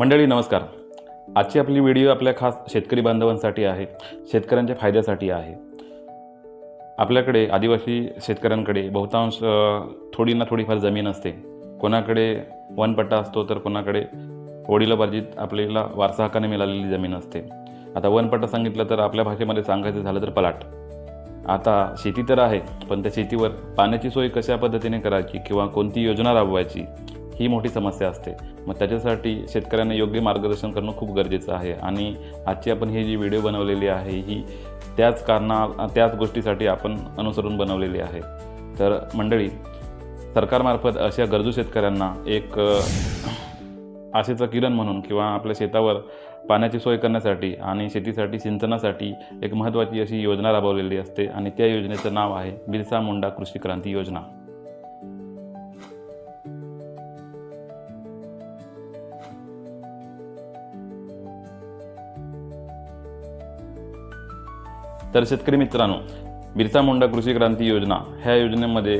मंडळी नमस्कार. आजची आपली व्हिडिओ आपल्या खास शेतकरी बांधवांसाठी आहे शेतकऱ्यांच्या फायद्यासाठी आहे. आपल्याकडे आदिवासी शेतकऱ्यांकडे बहुतांश थोडी ना थोडीफार जमीन असते. कोणाकडे वनपट्टा असतो तर कोणाकडे वडिलोपार्जित आपल्याला वारसा हक्काने मिळालेली जमीन असते. आता वनपट्टा सांगितलं तर आपल्या भाषेमध्ये सांगायचं झालं तर पलाट. आता शेती तर आहे पण त्या शेतीवर पाण्याची सोय कशा पद्धतीने करायची किंवा कोणती योजना राबवायची ही मोठी समस्या असते. मग त्याच्यासाठी शेतकऱ्यांना योग्य मार्गदर्शन करणं खूप गरजेचं आहे. आणि आजची आपण ही जी व्हिडिओ बनवलेली आहे ही त्याच कारणा त्याच गोष्टीसाठी आपण अनुसरून बनवलेली आहे. तर मंडळी सरकारमार्फत अशा गरजू शेतकऱ्यांना एक आशेचं किरण म्हणून किंवा आपल्या शेतावर पाण्याची सोय करण्यासाठी आणि शेतीसाठी सिंचनासाठी एक महत्त्वाची अशी योजना राबवलेली असते. आणि त्या योजनेचं नाव आहे बिरसा मुंडा कृषी क्रांती योजना. तर शेतकरी मित्रांनो बिरसा मुंडा कृषी क्रांती योजना ह्या योजनेमध्ये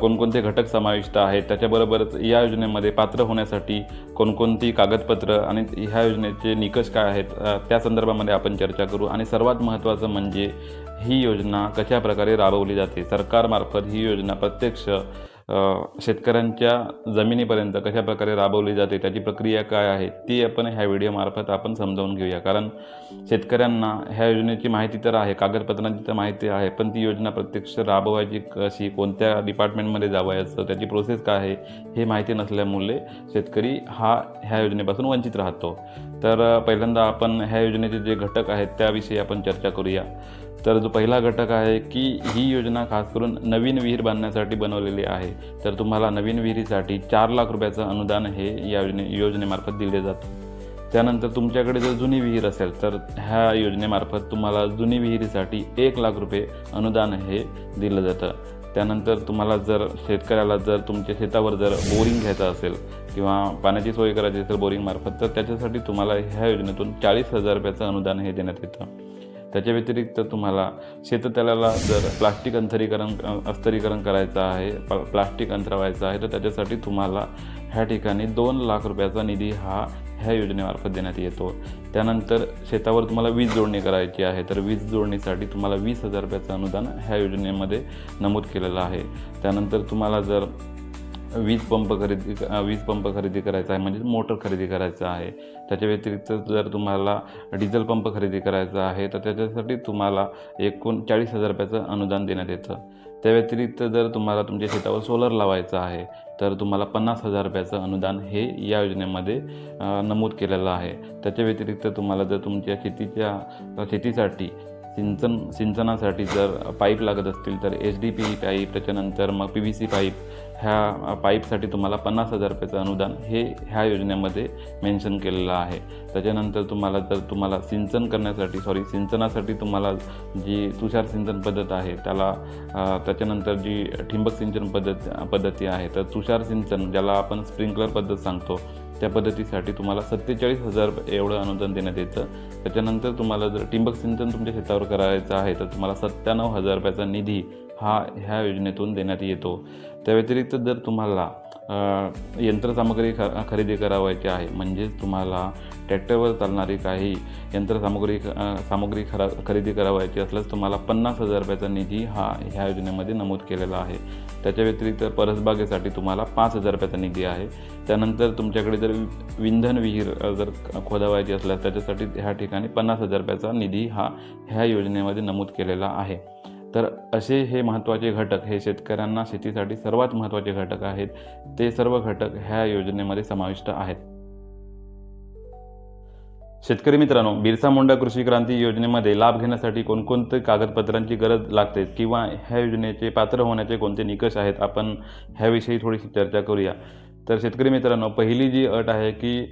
कोणकोणते घटक समाविष्ट आहेत? त्याच्याबरोबरच या योजनेमध्ये पात्र होण्यासाठी कोणकोणती कागदपत्र आणि ह्या योजनेचे निकष काय आहेत? त्या संदर्भामध्ये आपण चर्चा करू. आणि सर्वात महत्त्वाचं म्हणजे ही योजना कशा प्रकारे राबवली जाते? सरकारमार्फत ही योजना प्रत्यक्ष शेतकऱ्यांच्या जमिनीपर्यंत कशा प्रकारे राबवली जाते त्याची प्रक्रिया काय आहे ती आपण ह्या व्हिडिओमार्फत आपण समजावून घेऊया. कारण शेतकऱ्यांना ह्या योजनेची माहिती तर आहे कागदपत्रांची तर माहिती आहे पण ती योजना प्रत्यक्ष राबवायची कशी कोणत्या डिपार्टमेंटमध्ये जावायचं त्याची प्रोसेस काय आहे हे माहिती नसल्यामुळे शेतकरी हा ह्या योजनेपासून वंचित राहतो. तर पहिल्यांदा आपण ह्या योजनेचे जे घटक आहेत त्याविषयी आपण चर्चा करूया. तर जो पहिला घटक आहे की ही योजना खास करून नवीन विहीर बांधण्यासाठी बनवलेली आहे. तर तुम्हाला नवीन विहिरीसाठी चार लाख रुपयाचं अनुदान हे या योजने योजनेमार्फत दिले जातं. त्यानंतर तुमच्याकडे जर जुनी विहीर असेल तर ह्या योजनेमार्फत तुम्हाला जुनी विहिरीसाठी एक लाख रुपये अनुदान हे दिलं जातं. त्यानंतर तुम्हाला जर शेतकऱ्याला जर तुमच्या शेतावर जर बोरिंग घ्यायचं असेल किंवा पाण्याची सोय करायची असेल बोरिंगमार्फत तर त्याच्यासाठी तुम्हाला ह्या योजनेतून चाळीस हजार रुपयाचं अनुदान हे देण्यात येतं. त्याच्या व्यतिरिक्त तुम्हाला शेततळ्याला जर प्लास्टिक अंतरीकरण अस्तरीकरण करायचं आहे प प्लास्टिक अंतरवायचं आहे तर त्याच्यासाठी तुम्हाला ह्या ठिकाणी दोन लाख रुपयाचा निधी हा ह्या योजनेमार्फत देण्यात येतो. त्यानंतर शेतावर तुम्हाला वीज जोडणी करायची आहे तर वीज जोडणीसाठी तुम्हाला वीस हजार रुपयाचं अनुदान ह्या योजनेमध्ये नमूद केलेलं आहे. त्यानंतर तुम्हाला जर वीज पंप खरेदी वीज पंप खरेदी करायचा आहे म्हणजे मोटर खरेदी करायचा आहे. त्याच्या व्यतिरिक्त जर तुम्हाला डिझेल पंप खरेदी करायचा आहे तर त्याच्यासाठी तुम्हाला एकूण चाळीस हजार रुपयाचं अनुदान देण्यात येतं. त्या व्यतिरिक्त जर तुम्हाला तुमच्या शेतावर सोलर लावायचं आहे तर तुम्हाला पन्नास हजार रुपयाचं अनुदान हे या योजनेमध्ये नमूद केलेलं आहे. त्याच्या व्यतिरिक्त तुम्हाला जर तुमच्या शेतीच्या शेतीसाठी सिंचन सिंचनासाठी जर पाईप लागत असतील तर एच डी पी पाईप त्याच्यानंतर मग पी व्ही सी पाईप ह्या पाईपसाठी तुम्हाला पन्नास हजार रुपयाचं अनुदान हे ह्या योजनेमध्ये मेन्शन केलेलं आहे. त्याच्यानंतर तुम्हाला जर तुम्हाला सिंचन करण्यासाठी सॉरी सिंचनासाठी तुम्हाला जी तुषार सिंचन पद्धत आहे त्याला त्याच्यानंतर जी ठिंबक सिंचन पद्धत पद्धती आहे तर तुषार सिंचन ज्याला आपण स्प्रिंकलर पद्धत सांगतो त्या पद्धतीसाठी तुम्हाला सत्तेचाळीस हजार एवढं अनुदान देण्यात येतं. त्याच्यानंतर तुम्हाला जर ठिंबक सिंचन तुमच्या शेतावर करायचं आहे तर तुम्हाला सत्त्याण्णव हजार रुपयाचा निधी हा ह्या योजनेतून देण्यात येतो. त्या व्यतिरिक्त जर तुम्हाला यंत्रसामग्री ख खरेदी करावायची आहे म्हणजेच तुम्हाला ट्रॅक्टरवर चालणारी काही यंत्रसामुग्री सामग्री खरा खरेदी करावायची असल्यास तुम्हाला पन्नास हजार रुपयाचा निधी हा ह्या योजनेमध्ये नमूद केलेला आहे. त्याच्या व्यतिरिक्त परसबागेसाठी तुम्हाला पाच हजार रुपयाचा निधी आहे. त्यानंतर तुमच्याकडे जर विंधन विहीर जर खोदावायची असल्यास त्याच्यासाठी ह्या ठिकाणी पन्नास हजार रुपयाचा निधी हा ह्या योजनेमध्ये नमूद केलेला आहे. तर असे हे महत्त्वाचे घटक हे शेतकऱ्यांना शेतीसाठी सर्वात महत्त्वाचे घटक आहेत. ते सर्व घटक ह्या योजनेमध्ये समाविष्ट आहेत. शेतकरी मित्रांनो बिरसा मुंडा कृषी क्रांती योजनेमध्ये लाभ घेण्यासाठी कोणकोणते कागदपत्रांची गरज लागते किंवा ह्या योजनेचे पात्र होण्याचे कोणते निकष आहेत? आपण ह्याविषयी थोडीशी चर्चा करूया. तर शेतकरी मित्रांनो पहिली जी अट आहे की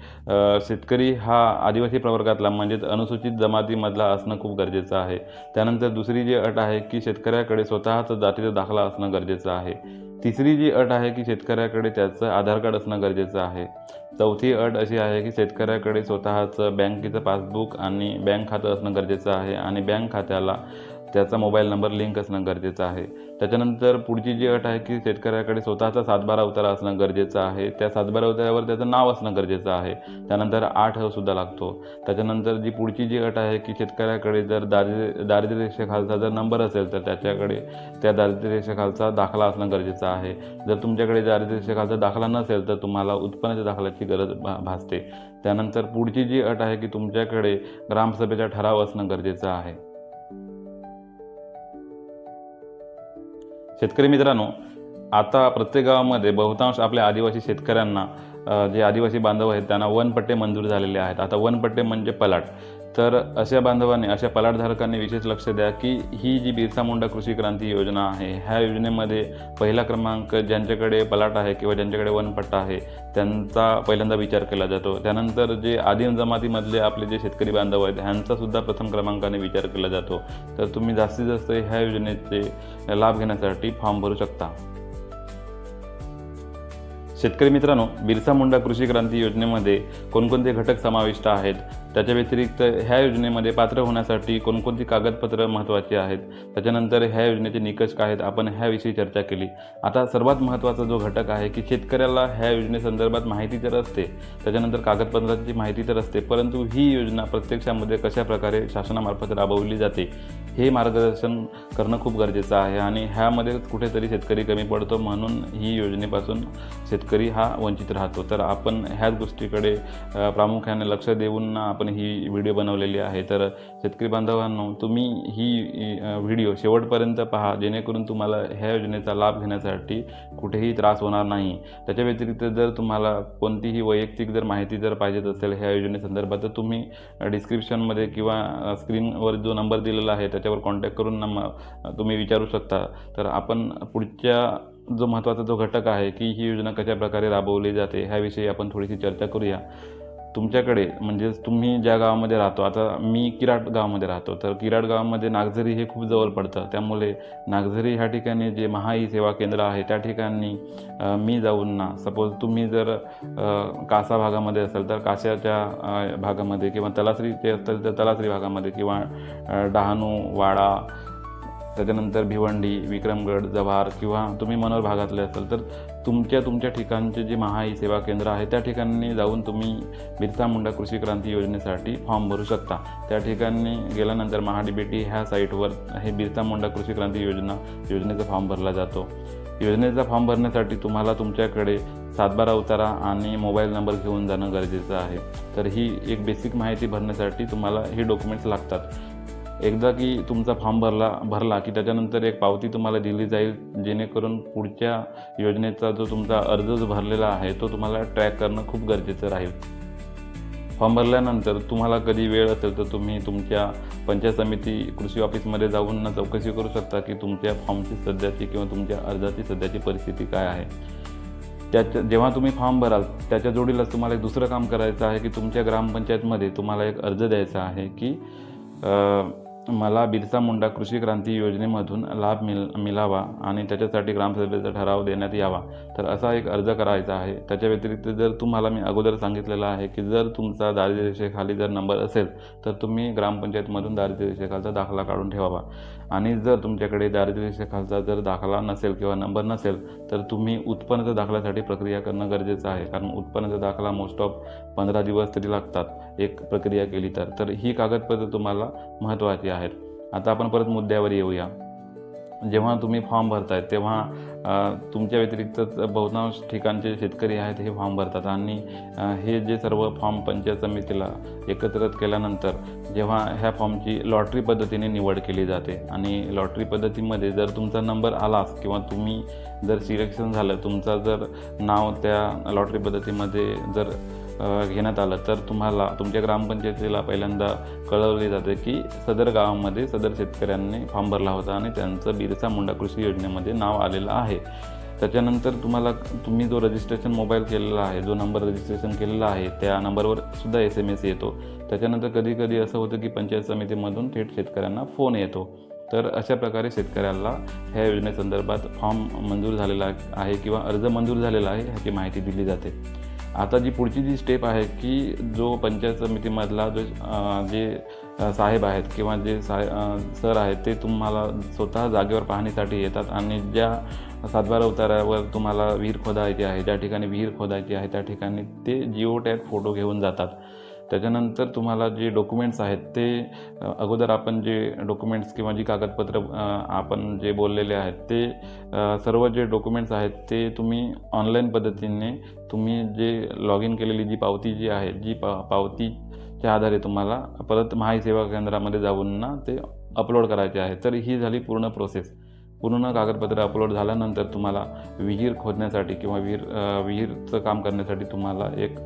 शेतकरी हा आदिवासी प्रवर्गातला म्हणजेच अनुसूचित जमातीमधला असणं खूप गरजेचं आहे. त्यानंतर दुसरी जी अट आहे की शेतकऱ्याकडे स्वतःचा जातीचा दाखला असणं गरजेचं आहे. तिसरी जी अट आहे की शेतकऱ्याकडे त्याचं आधार कार्ड असणं गरजेचं आहे. चौथी अट अशी आहे की शेतकऱ्याकडे स्वतःचं बँकेचं पासबुक आणि बँक खातं असणं गरजेचं आहे. आणि बँक खात्याला त्याचा मोबाईल नंबर लिंक असणं गरजेचं आहे. त्याच्यानंतर पुढची जी अट आहे की शेतकऱ्याकडे स्वतःचा सातबारा उतारा असणं गरजेचं आहे. त्या सातबारा उतारावर त्याचं नाव असणं गरजेचं आहे. त्यानंतर आठ ह सुद्धा लागतो. त्याच्यानंतर जी पुढची जी अट आहे की शेतकऱ्याकडे जर दारिद्र्य दारिद्र्यरेषेखालचा जर नंबर असेल तर त्याच्याकडे त्या दारिद्र्यरेषेखालचा दाखला असणं गरजेचं आहे. जर तुमच्याकडे दारिद्र्यरेषेखालचा दाखला नसेल तर तुम्हाला उत्पन्नाच्या दाखल्याची गरज भा भासते. त्यानंतर पुढची जी अट आहे की तुमच्याकडे ग्रामसभेचा ठराव असणं गरजेचं आहे. शेतकरी मित्रांनो आता प्रत्येक गावामध्ये बहुतांश आपल्या आदिवासी शेतकऱ्यांना जे आदिवासी बांधव आहेत त्यांना वनपट्टे मंजूर झालेले आहेत. आता वनपट्टे म्हणजे पलाट. तर अशा बांधवांनी अशा पलाटधारकांनी विशेष लक्ष द्या की ही जी बिरसा मुंडा कृषी क्रांती योजना आहे ह्या योजनेमध्ये पहिला क्रमांक ज्यांच्याकडे पलाट आहे किंवा ज्यांच्याकडे वनपट्टा आहे त्यांचा पहिल्यांदा विचार केला जातो. त्यानंतर जे आदिम जमातीमधले आपले जे शेतकरी बांधव आहेत ह्यांचा सुद्धा प्रथम क्रमांकाने विचार केला जातो. तर तुम्ही जास्तीत जास्त ह्या योजनेचे लाभ घेण्यासाठी फॉर्म भरू शकता. शेतकरी मित्रांनो बिरसा मुंडा कृषी क्रांती योजनेमध्ये कोणकोणते घटक समाविष्ट आहेत? त्याच्या व्यतिरिक्त ह्या योजनेमध्ये पात्र होण्यासाठी कोणकोणती कागदपत्रं महत्त्वाची आहेत? त्याच्यानंतर ह्या योजनेचे निकष काय आहेत? आपण ह्याविषयी चर्चा केली. आता सर्वात महत्त्वाचा जो घटक आहे की शेतकऱ्याला ह्या योजनेसंदर्भात माहिती तर असते त्याच्यानंतर कागदपत्रांची माहिती तर असते परंतु ही योजना प्रत्यक्षामध्ये कशा प्रकारे शासनामार्फत राबवली जाते हे मार्गदर्शन करणं खूप गरजेचं आहे आणि ह्यामध्ये कुठेतरी शेतकरी कमी पडतो म्हणून ही योजनेपासून शेतकरी हा वंचित राहतो. तर आपण ह्याच गोष्टीकडे प्रामुख्याने लक्ष देऊन आपण ही व्हिडिओ बनवलेली आहे. तर शेतकरी बांधवांनो तुम्ही ही व्हिडिओ शेवटपर्यंत पहा. जेणेकरून तुम्हाला ह्या योजनेचा लाभ घेण्यासाठी कुठेही त्रास होणार नाही. त्याच्या व्यतिरिक्त जर तुम्हाला कोणतीही वैयक्तिक जर माहिती जर पाहिजेत असेल ह्या योजनेसंदर्भात तर तुम्ही डिस्क्रिप्शनमध्ये किंवा स्क्रीनवर जो नंबर दिलेला आहे त्याच्यावर कॉन्टॅक्ट करून नम तुम्ही विचारू शकता. तर आपण पुढच्या जो महत्त्वाचा जो घटक आहे की ही योजना कशा प्रकारे राबवली जाते ह्याविषयी आपण थोडीशी चर्चा करूया. तुमच्याकडे म्हणजेच तुम्ही ज्या गावामध्ये राहतो आता मी किराट गावामध्ये राहतो तर किराट गावामध्ये नागझरी हे खूप जवळ पडतं. त्यामुळे नागझरी ह्या ठिकाणी जे महाई सेवा केंद्र आहे त्या ठिकाणी मी जाऊन ना सपोज तुम्ही जर कासा भागामध्ये असाल तर काशाच्या भागामध्ये किंवा तलासरी ते असेल तर तलासरी भागामध्ये किंवा डहाणू वाडा त्याच्यानंतर भिवंडी विक्रमगड जव्हार किंवा तुम्ही मनोर भागातले असाल तर तुमच्या तुमच्या ठिकाणचे जे महाई सेवा केंद्र आहे त्या ठिकाणी जाऊन तुम्ही बिरसा मुंडा कृषी क्रांती योजनेसाठी फॉर्म भरू शकता. त्या ठिकाणी गेल्यानंतर महाडीबीटी ह्या साईटवर हे बिरसा मुंडा कृषी क्रांती योजना योजनेचा फॉर्म भरला जातो. योजनेचा फॉर्म भरण्यासाठी तुम्हाला तुमच्याकडे सातबारा उतारा आणि मोबाईल नंबर घेऊन जाणं गरजेचं आहे. तर ही एक बेसिक माहिती भरण्यासाठी तुम्हाला हे डॉक्युमेंट्स लागतात. एकदा की तुमचा फॉर्म भरला भरला की त्याच्यानंतर एक पावती तुम्हाला दिली जाईल जेणेकरून पुढच्या योजनेचा जो तुमचा अर्ज जो भरलेला आहे तो तुम्हाला ट्रॅक करणं खूप गरजेचं राहील. फॉर्म भरल्यानंतर तुम्हाला कधी वेळ असेल तर तुम्ही तुमच्या पंचायत समिती कृषी ऑफिसमध्ये जाऊन ना चौकशी करू शकता की तुमच्या फॉर्मची सध्याची किंवा तुमच्या अर्जाची सध्याची परिस्थिती काय आहे. त्याच्या जेव्हा तुम्ही फॉर्म भराल त्याच्या जोडीलाच तुम्हाला एक दुसरं काम करायचं आहे की तुमच्या ग्रामपंचायतमध्ये तुम्हाला एक अर्ज द्यायचा आहे की मला बिरसा मुंडा कृषी क्रांती योजनेमधून लाभ मिल मिळावा आणि त्याच्यासाठी ग्रामसभेचा ठराव देण्यात यावा. तर असा एक अर्ज करायचा आहे. त्याच्या व्यतिरिक्त जर तुम्हाला मी अगोदर सांगितलेलं आहे की जर तुमचा दारिद्र्यरेषेखाली जर नंबर असेल तर तुम्ही ग्रामपंचायतमधून दारिद्र्यरेषेखालचा दाखला काढून ठेवावा. आणि जर तुमच्याकडे दारिद्र्यरेषेखालचा जर दाखला नसेल किंवा नंबर नसेल तर तुम्ही उत्पन्नाच्या दाखल्यासाठी प्रक्रिया करणं गरजेचं आहे. कारण उत्पन्नाचा दाखला मोस्ट ऑफ पंधरा दिवस तरी लागतात. एक प्रक्रिया केली तर. तर ही कागदपत्रं तुम्हाला महत्त्वाची आहेत. आता आपण परत मुद्द्यावर येऊया. जेव्हा तुम्ही फॉर्म भरताय तेव्हा तुमच्या व्यतिरिक्त बहुतांश ठिकाणचे शेतकरी आहेत हे फॉर्म भरतात. आणि हे जे सर्व फॉर्म पंचायत समितीला एकत्रित केल्यानंतर जेव्हा ह्या फॉर्मची लॉटरी पद्धतीने निवड केली जाते. आणि लॉटरी पद्धतीमध्ये जर तुमचा नंबर आलाच किंवा तुम्ही जर सिलेक्शन झालं तुमचं जर नाव त्या लॉटरी पद्धतीमध्ये जर घेण्यात आलं. तर तुम्हाला तुमच्या ग्रामपंचायतीला पहिल्यांदा कळवले जाते की सदर गावामध्ये सदर शेतकऱ्यांनी फॉर्म भरला होता आणि त्यांचं बिरसा मुंडा कृषी योजनेमध्ये नाव आलेलं आहे. त्याच्यानंतर तुम्हाला तुम्ही जो रजिस्ट्रेशन मोबाईल केलेला आहे जो नंबर रजिस्ट्रेशन केलेला आहे त्या नंबरवर सुद्धा एस एम एस येतो. त्याच्यानंतर कधी कधी असं होतं की पंचायत समितीमधून थेट शेतकऱ्यांना फोन येतो. तर अशा प्रकारे शेतकऱ्याला ह्या योजनेसंदर्भात फॉर्म मंजूर झालेला आहे किंवा अर्ज मंजूर झालेला आहे ह्याची माहिती दिली जाते. आता जी पुढची जी स्टेप आहे की जो पंचायत समितीमधला जो जे साहेब आहेत किंवा जे साहे सर आहेत ते तुम्हाला स्वतः जागेवर पाहणीसाठी येतात आणि ज्या सातबारा उतारावर तुम्हाला विहीर खोदायची आहे ज्या ठिकाणी विहीर खोदायची आहे त्या ठिकाणी ते जिओ टॅग फोटो घेऊन जातात. त्याच्यानंतर तुम्हाला जे डॉक्युमेंट्स आहेत ते अगोदर आपण जे डॉक्युमेंट्स किंवा जी कागदपत्र आपण जे बोललेले आहेत ते सर्व जे डॉक्युमेंट्स आहेत ते तुम्ही ऑनलाईन पद्धतीने तुम्ही जे लॉग इन केलेली जी पावती जी आहे जी पा पावतीच्या आधारे तुम्हाला परत महासेवा केंद्रामध्ये जाऊन ना ते अपलोड करायचे आहे. तर ही झाली पूर्ण प्रोसेस पूर्ण कागदपत्र अपलोड झाल्यानंतर तुम्हाला विहीर खोदण्यासाठी किंवा विहीर विहीरचं काम करण्यासाठी तुम्हाला एक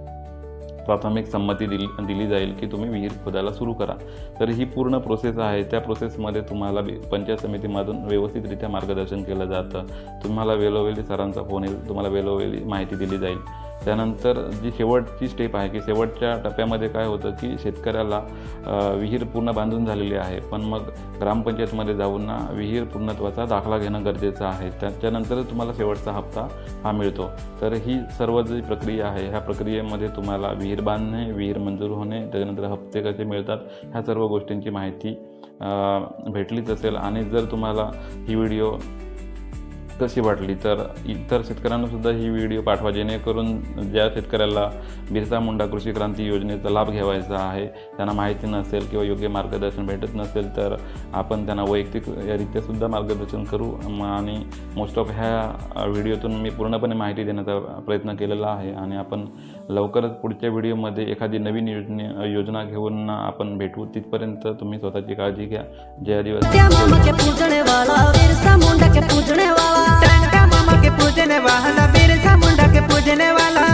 प्राथमिक संमती दिली दिली जाईल की तुम्ही विहीर खोदायला सुरू करा. तर ही पूर्ण प्रोसेस आहे. त्या प्रोसेसमध्ये तुम्हाला बी- पंचायत समितीमधून व्यवस्थितरित्या मार्गदर्शन केलं जातं. तुम्हाला वेळोवेळी सरांचा फोन येईल. तुम्हाला वेळोवेळी माहिती दिली जाईल. त्यानंतर जी शेवटची स्टेप आहे की शेवटच्या टप्प्यामध्ये काय होतं की शेतकऱ्याला विहीर पूर्ण बांधून झालेली आहे. पण मग ग्रामपंचायतमध्ये जाऊन ना विहीर पूर्णत्वाचा दाखला घेणं गरजेचं आहे. त्याच्यानंतर तुम्हाला शेवटचा हप्ता हा मिळतो. तर ही सर्व जी प्रक्रिया आहे ह्या प्रक्रियेमध्ये तुम्हाला विहीर बांधणे विहीर मंजूर होणे त्याच्यानंतर हप्ते कसे मिळतात ह्या सर्व गोष्टींची माहिती भेटलीच असेल. आणि जर तुम्हाला ही व्हिडिओ कशी वाटली? तर इतर शेतकऱ्यांना सुद्धा ही व्हिडिओ पाठवा जेणेकरून ज्या शेतकऱ्याला बिरसा मुंडा कृषी क्रांती योजनेचा लाभ घ्यावायचा आहे त्यांना माहिती नसेल किंवा योग्य मार्गदर्शन भेटत नसेल तर आपण त्यांना वैयक्तिकरित्यासुद्धा मार्गदर्शन करू. आणि मोस्ट ऑफ ह्या व्हिडिओतून मी पूर्णपणे माहिती देण्याचा प्रयत्न केलेला आहे. आणि आपण लवकरच पुढच्या व्हिडिओमध्ये एखादी नवीन योजने योजना घेऊन आपण भेटू. तिथपर्यंत तुम्ही स्वतःची काळजी घ्या. जय आदिवासी. त्या मामा के पूजने वाला बिरसा मामा के पूजने वाला बिरसा मुंडा के पूजने वाला।